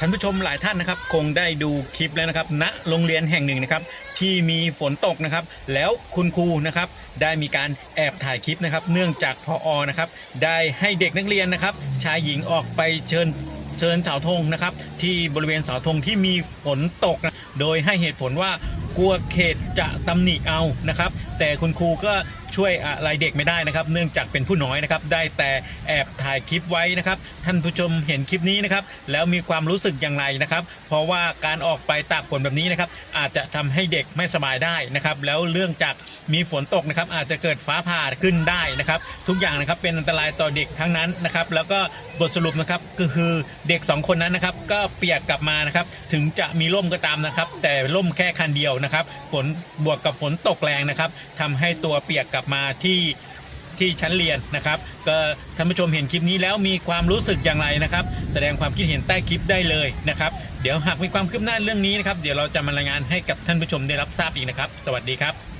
ท่านผู้ชมหลายท่านนะครับ คงได้ดูคลิปแล้วนะครับณโรงเรียนแห่งหนึ่งนะครับ ที่มีฝนตกนะครับ แล้วคุณครูนะครับ ได้มีการแอบถ่ายคลิปนะครับ เนื่องจากพออนะครับ ได้ให้เด็กนักเรียนนะครับ ชายหญิงออกไปเชิญเชิญเสาธงนะครับ ที่บริเวณเสาธงที่มีฝนตกนะโดยให้เหตุผลว่ากลัวเขตจะตำหนิเอานะครับ แต่คุณครูก็ช่วยอะไรเด็กไม่ได้นะครับ เนื่องจากเป็นผู้น้อยนะครับ ได้แต่แอบถ่ายคลิปไว้นะครับ ท่านผู้ชมเห็นคลิปนี้นะครับ แล้วมีความรู้สึกอย่างไรนะครับ เพราะว่าการออกไปตากฝนแบบนี้นะครับ อาจจะทำให้เด็กไม่สบายได้นะครับ แล้วเรื่องจากมีฝนตกนะครับ อาจจะเกิดฟ้าผ่าขึ้นได้นะครับ ทุกอย่างนะครับเป็นอันตรายต่อเด็กทั้งนั้นนะครับ แล้วก็บทสรุปนะครับก็คือเด็ก 2 คนนั้นนะครับ ก็เปียกกลับมานะครับ ถึงจะมีร่มก็ตามนะครับ แต่ร่มแค่คันเดียวนะครับ ฝนบวกกับฝนตกแรงนะครับทำให้ตัวเปียกกับลับมาที่ที่ชั้นเรียนนะครับก็ท่านผู้ชมเห็นคลิปนี้แล้วมีความรู้สึกอย่างไรนะครับ แสดงความคิดเห็นใต้คลิปได้เลยนะครับ เดี๋ยวหากมีความคืบหน้าเรื่องนี้นะครับ เดี๋ยวเราจะมารายงานให้กับท่านผู้ชมได้รับทราบอีกนะครับ สวัสดีครับ